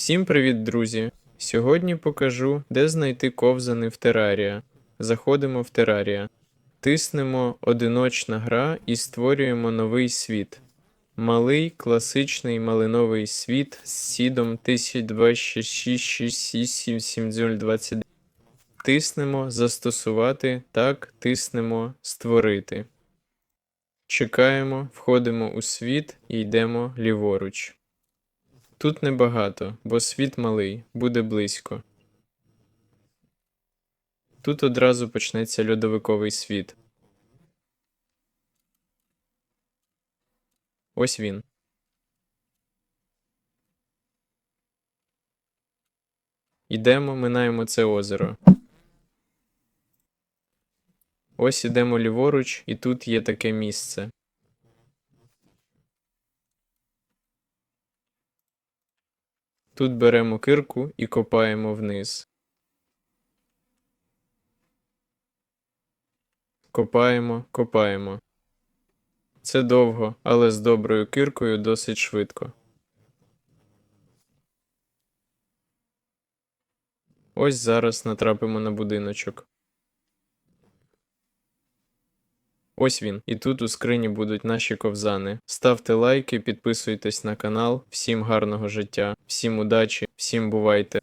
Всім привіт, друзі! Сьогодні покажу, де знайти ковзани в терарія. Заходимо в терарія. Тиснемо одиночна гра і створюємо новий світ. Малий класичний малиновий світ з сідом 102666677029. Тиснемо застосувати, так, тиснемо створити. Чекаємо, входимо у світ і йдемо ліворуч. Тут небагато, бо світ малий, буде близько. Тут одразу почнеться льодовиковий світ. Ось він. Ідемо, минаємо це озеро. Ось ідемо ліворуч, і тут є таке місце. Тут беремо кирку і копаємо вниз. Копаємо, копаємо. Це довго, але з доброю киркою досить швидко. Ось зараз натрапимо на будиночок. Ось він. І тут у скрині будуть наші ковзани. Ставте лайки, підписуйтесь на канал. Всім гарного життя, всім удачі, всім бувайте!